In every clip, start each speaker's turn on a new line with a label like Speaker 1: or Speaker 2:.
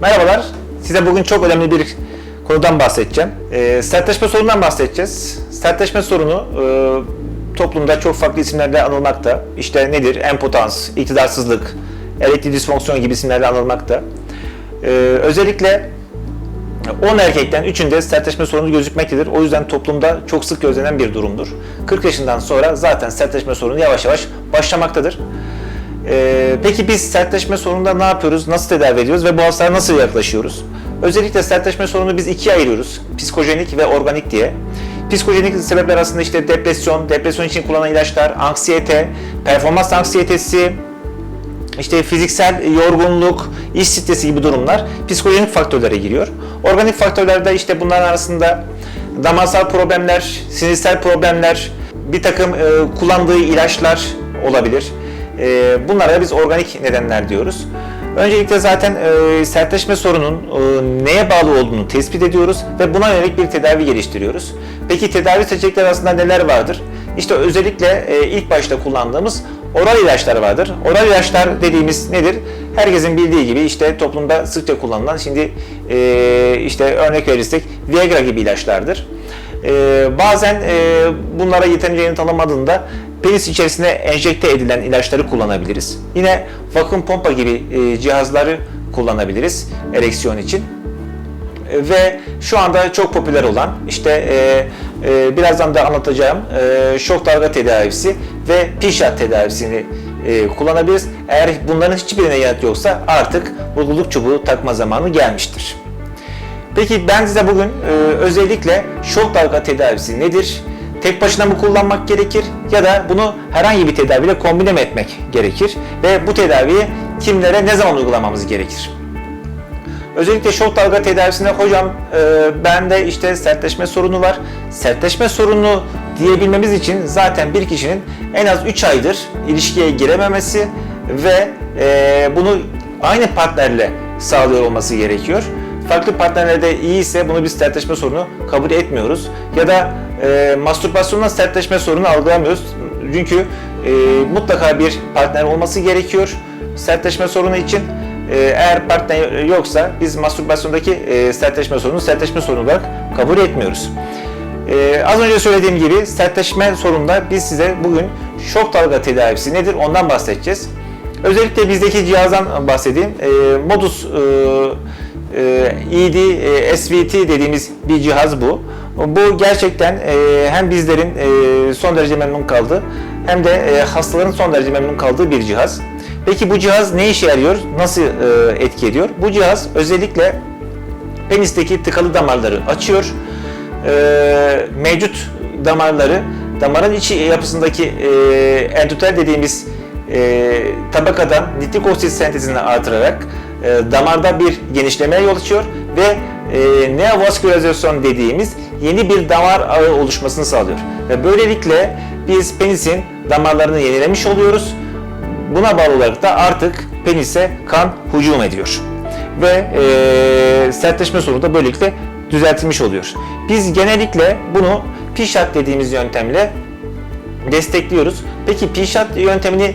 Speaker 1: Merhabalar. Size bugün çok önemli bir konudan bahsedeceğim. Ee, sertleşme sorunundan bahsedeceğiz. Sertleşme sorunu e, toplumda çok farklı isimlerle anılmakta. İşte nedir? Empotans, iktidarsızlık, elektrik disfonksiyon gibi isimlerle anılmakta. Ee, özellikle 10 erkekten 3'ünde sertleşme sorunu gözükmektedir. O yüzden toplumda çok sık gözlenen bir durumdur. 40 yaşından sonra zaten sertleşme sorunu yavaş yavaş başlamaktadır. Ee, peki biz sertleşme sorununda ne yapıyoruz, nasıl tedavi ediyoruz ve bu hastalara nasıl yaklaşıyoruz? Özellikle sertleşme sorununu biz ikiye ayırıyoruz. Psikojenik ve organik diye. Psikojenik sebepler arasında işte depresyon, depresyon için kullanılan ilaçlar, anksiyete, performans anksiyetesi, işte fiziksel yorgunluk, iş stresi gibi durumlar psikolojik faktörlere giriyor. Organik faktörlerde işte bunların arasında damarsal problemler, sinirsel problemler, bir takım e, kullandığı ilaçlar olabilir. E, bunlara biz organik nedenler diyoruz. Öncelikle zaten e, sertleşme sorunun e, neye bağlı olduğunu tespit ediyoruz ve buna yönelik bir tedavi geliştiriyoruz. Peki tedavi seçenekleri arasında neler vardır? İşte özellikle e, ilk başta kullandığımız oral ilaçlar vardır. Oral ilaçlar dediğimiz nedir? Herkesin bildiği gibi işte toplumda sıkça kullanılan şimdi işte örnek verirsek Viagra gibi ilaçlardır. Bazen bunlara yeterince yanıt alamadığında penis içerisine enjekte edilen ilaçları kullanabiliriz. Yine vakum pompa gibi e, cihazları kullanabiliriz ereksiyon için ve şu anda çok popüler olan işte e, e, birazdan da anlatacağım e, şok dalga tedavisi ve pişat tedavisini e, kullanabiliriz. Eğer bunların hiçbirine yanıt yoksa artık mutluluk çubuğu takma zamanı gelmiştir. Peki ben size bugün e, özellikle şok dalga tedavisi nedir? Tek başına mı kullanmak gerekir ya da bunu herhangi bir tedaviyle kombine etmek gerekir? Ve bu tedaviyi kimlere ne zaman uygulamamız gerekir? Özellikle şok dalga tedavisinde hocam e, bende işte sertleşme sorunu var. Sertleşme sorunu diyebilmemiz için zaten bir kişinin en az 3 aydır ilişkiye girememesi ve e, bunu aynı partnerle sağlıyor olması gerekiyor. Farklı partnerlerde iyi ise bunu biz sertleşme sorunu kabul etmiyoruz. Ya da e, mastürbasyonla sertleşme sorunu algılamıyoruz. Çünkü e, mutlaka bir partner olması gerekiyor sertleşme sorunu için. Ee, Eğer partner yoksa biz mastürbasyondaki e, sertleşme sorunu sertleşme sorunu olarak kabul etmiyoruz. Ee, az önce söylediğim gibi sertleşme sorununda biz size bugün şok dalga tedavisi nedir ondan bahsedeceğiz. Özellikle bizdeki cihazdan bahsedeyim. Ee, Modus e, e, ED e, SVT dediğimiz bir cihaz bu. Bu gerçekten e, hem bizlerin e, son derece memnun kaldığı hem de e, hastaların son derece memnun kaldığı bir cihaz. Peki bu cihaz ne işe yarıyor? Nasıl e, etki ediyor? Bu cihaz özellikle penisteki tıkalı damarları açıyor. E, mevcut damarları damarın içi yapısındaki e, endotel dediğimiz e, tabakadan nitrik oksit sentezini artırarak e, damarda bir genişlemeye yol açıyor ve e, neovaskülarizasyon dediğimiz yeni bir damar ağı oluşmasını sağlıyor. Ve böylelikle biz penisin damarlarını yenilemiş oluyoruz. Buna bağlı olarak da artık penise kan hücum ediyor. Ve e, sertleşme sorunu da böylelikle düzeltilmiş oluyor. Biz genellikle bunu pişat dediğimiz yöntemle destekliyoruz. Peki pişat yöntemini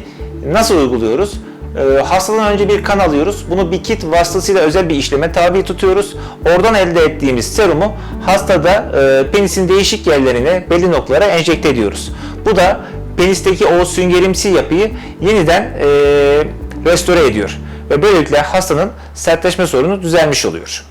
Speaker 1: nasıl uyguluyoruz? Ee, hastadan önce bir kan alıyoruz. Bunu bir kit vasıtasıyla özel bir işleme tabi tutuyoruz. Oradan elde ettiğimiz serumu hastada e, penisin değişik yerlerine, belli noktalara enjekte ediyoruz. Bu da penisteki o süngerimsi yapıyı yeniden e, restore ediyor. Ve böylelikle hastanın sertleşme sorunu düzelmiş oluyor.